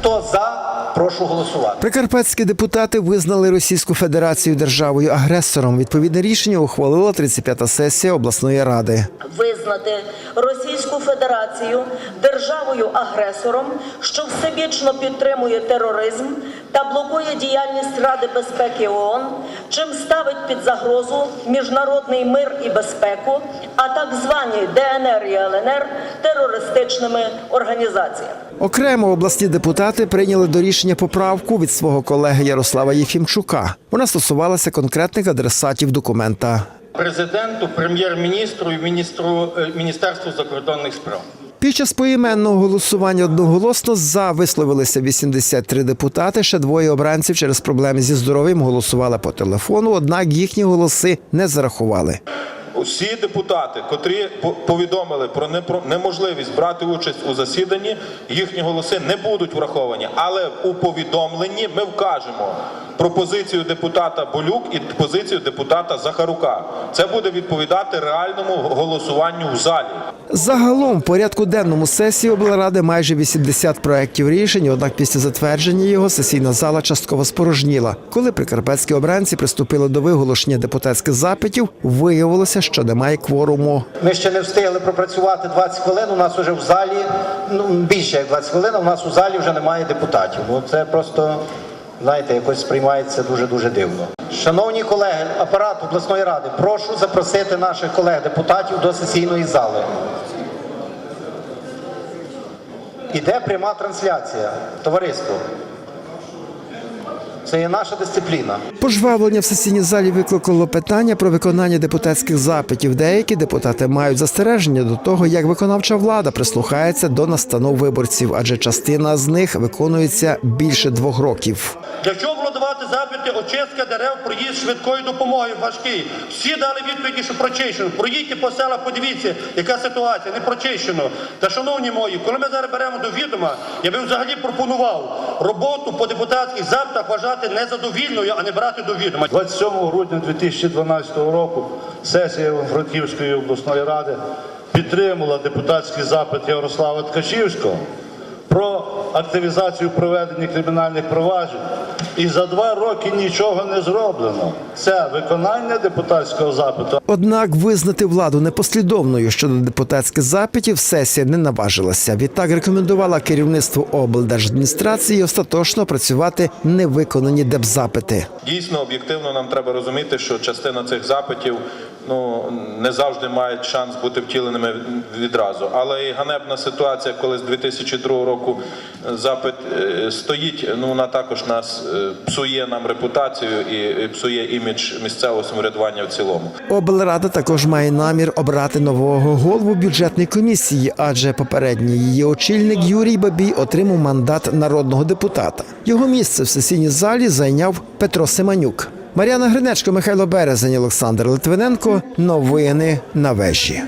Хто за, прошу голосувати. Прикарпатські депутати визнали Російську Федерацію державою агресором. Відповідне рішення ухвалила 35-та сесія обласної ради. визнати Російську Федерацію державою-агресором, що всебічно підтримує тероризм та блокує діяльність Ради безпеки ООН, чим ставить під загрозу міжнародний мир і безпеку, а так звані ДНР і ЛНР терористичними організаціями. Окремо обласні депутати прийняли до рішення поправку від свого колеги Ярослава Єфімчука. Вона стосувалася конкретних адресатів документа. президенту, прем'єр-міністру і міністру е, міністерству закордонних справ. Під час поіменного голосування одноголосно за висловилися 83 депутати. Ще двоє обранців через проблеми зі здоров'ям голосували по телефону, однак їхні голоси не зарахували. Усі депутати, котрі по- повідомили про неможливість брати участь у засіданні, їхні голоси не будуть враховані. Але у повідомленні ми вкажемо пропозицію депутата Болюк і позицію депутата Захарука. Це буде відповідати реальному голосуванню в залі. Загалом в порядку денному сесії облради майже 80 проєктів рішень. Однак після затвердження його сесійна зала частково спорожніла. Коли прикарпатські обранці приступили до виголошення депутатських запитів, виявилося, що немає кворуму. Ми ще не встигли пропрацювати 20 хвилин. У нас вже в залі, ну більше як 20 хвилин, у нас у залі вже немає депутатів. Ну це просто, знаєте, якось сприймається дуже-дуже дивно. Шановні колеги, апарат обласної ради, прошу запросити наших колег-депутатів до сесійної зали. Іде пряма трансляція. Товариство. Це є наша дисципліна. Пожвавлення в сесійній залі викликало питання про виконання депутатських запитів. Деякі депутати мають застереження до того, як виконавча влада прислухається до настанов виборців, адже частина з них виконується більше двох років. Для чого запити очистка дерев, проїзд швидкої допомоги важкий? Всі дали відповіді, що прочищено. Проїдьте по селах, подивіться, яка ситуація, не прочищено. Та шановні мої, коли ми зараз беремо до відома, я би взагалі пропонував роботу по депутатських запитах вважати незадовільною, а не брати до відома. 27 грудня 2012 року сесія Франківської обласної ради підтримала депутатський запит Ярослава Ткачівського про активізацію проведення кримінальних проваджень. І за два роки нічого не зроблено. Це виконання депутатського запиту. Однак визнати владу непослідовною щодо депутатських запитів сесія не наважилася. Відтак рекомендувала керівництву облдержадміністрації остаточно працювати невиконані депзапити. Дійсно, об'єктивно нам треба розуміти, що частина цих запитів ну не завжди мають шанс бути втіленими відразу. Але і ганебна ситуація, коли з 2002 року е, запит е, стоїть, ну вона також нас е, псує нам репутацію і псує імідж місцевого самоврядування в цілому. Облрада також має намір обрати нового голову бюджетної комісії, адже попередній її очільник Юрій Бабій отримав мандат народного депутата. Його місце в сесійній залі зайняв Петро Семенюк. Мар'яна Гринечко, Михайло Березень, Олександр Литвиненко. Новини на вежі.